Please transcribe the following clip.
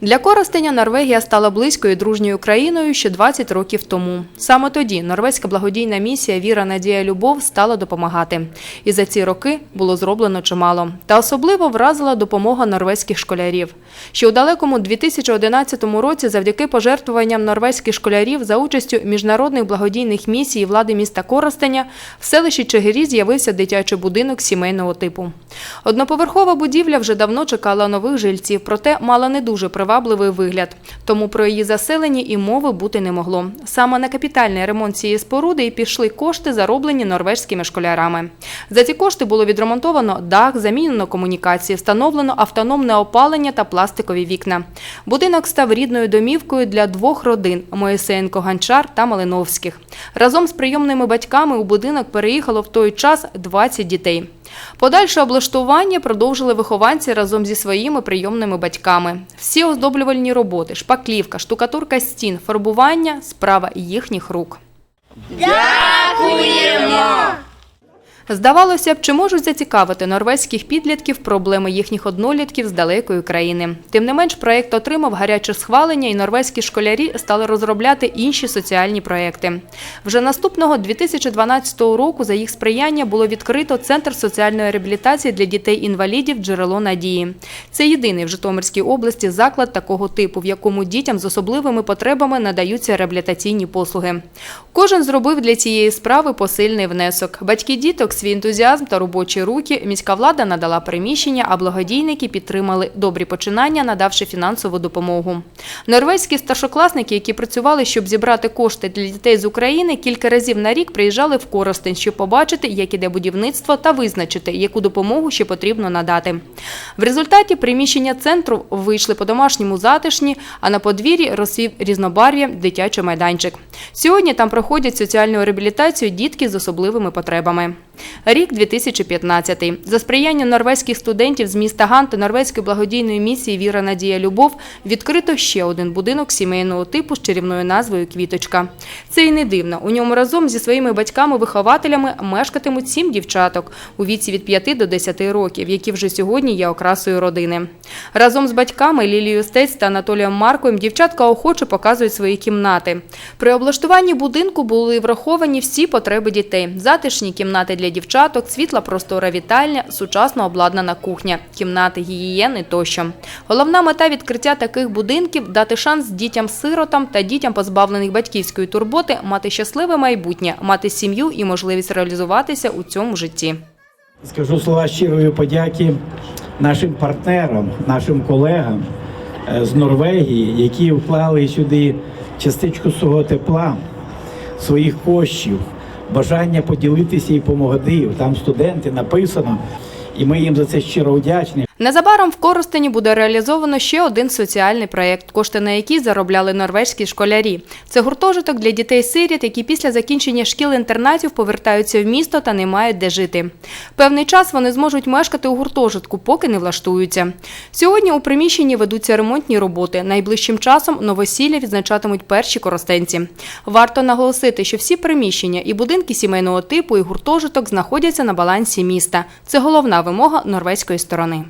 Для Коростеня Норвегія стала близькою дружньою країною ще 20 років тому. Саме тоді норвезька благодійна місія Віра, Надія, Любов стала допомагати. І за ці роки було зроблено чимало. Та особливо вразила допомога норвезьких школярів. Ще у далекому 2011 році, завдяки пожертвуванням норвезьких школярів за участю міжнародних благодійних місій влади міста Коростеня, в селищі Чигирі з'явився дитячий будинок сімейного типу. Одноповерхова будівля вже давно чекала нових жильців, проте мала не дуже привабливий вигляд. Тому про її заселення і мови бути не могло. Саме на капітальний ремонт цієї споруди і пішли кошти, зароблені норвезькими школярами. За ці кошти було відремонтовано дах, замінено комунікації, встановлено автономне опалення та пластикові вікна. Будинок став рідною домівкою для двох родин Моїсеєнко Ганчар та Малиновських. Разом з прийомними батьками у будинок переїхало в той час 20 дітей. Подальше облаштування продовжили вихованці разом зі своїми прийомними батьками. Всі оздоблювальні роботи, шпаклівка, штукатурка стін, фарбування справа їхніх рук. Здавалося б, чи можуть зацікавити норвезьких підлітків проблеми їхніх однолітків з далекої країни. Тим не менш, проєкт отримав гаряче схвалення, і норвезькі школярі стали розробляти інші соціальні проєкти. Вже наступного 2012 року за їх сприяння було відкрито Центр соціальної реабілітації для дітей-інвалідів Джерело надії. Це єдиний в Житомирській області заклад такого типу, в якому дітям з особливими потребами надаються реабілітаційні послуги. Кожен зробив для цієї справи посильний внесок. Батьки діток свій ентузіазм та робочі руки міська влада надала приміщення, а благодійники підтримали добрі починання, надавши фінансову допомогу. Норвезькі старшокласники, які працювали, щоб зібрати кошти для дітей з України, кілька разів на рік приїжджали в Коростень, щоб побачити, як іде будівництво та визначити, яку допомогу ще потрібно надати. В результаті приміщення центру вийшли по-домашньому затишні, а на подвір'ї розсвів різнобарв'я дитячий майданчик. Сьогодні там проходять соціальну реабілітацію дітки з особливими потребами. Рік 2015. За сприяння норвезьких студентів з міста Ган та норвезької благодійної місії Віра Надія Любов відкрито ще один будинок сімейного типу з чарівною назвою Квіточка. Це і не дивно. У ньому разом зі своїми батьками-вихователями мешкатимуть сім дівчаток у віці від 5 до 10 років, які вже сьогодні є окрасою родини. Разом з батьками Лілією Стець та Анатолієм Марковим дівчатка охоче показують свої кімнати. При облаштуванні будинку були враховані всі потреби дітей: затишні кімнати для дівчаток, світла простора вітальня, сучасно обладнана кухня, кімнати гігієни тощо. Головна мета відкриття таких будинків дати шанс дітям-сиротам та дітям, позбавлених батьківської турботи, мати щасливе майбутнє, мати сім'ю і можливість реалізуватися у цьому житті. Скажу слова щирої подяки нашим партнерам, нашим колегам е, з Норвегії, які вклали сюди частичку свого тепла, своїх коштів, бажання поділитися і допомогти. Там студенти написано, і ми їм за це щиро вдячні. Незабаром в Коростені буде реалізовано ще один соціальний проєкт, кошти на який заробляли норвезькі школярі. Це гуртожиток для дітей-сиріт, які після закінчення шкіл-інтернатів повертаються в місто та не мають де жити. Певний час вони зможуть мешкати у гуртожитку, поки не влаштуються. Сьогодні у приміщенні ведуться ремонтні роботи. Найближчим часом новосілля відзначатимуть перші коростенці. Варто наголосити, що всі приміщення і будинки сімейного типу, і гуртожиток знаходяться на балансі міста. Це головна вимога норвезької сторони.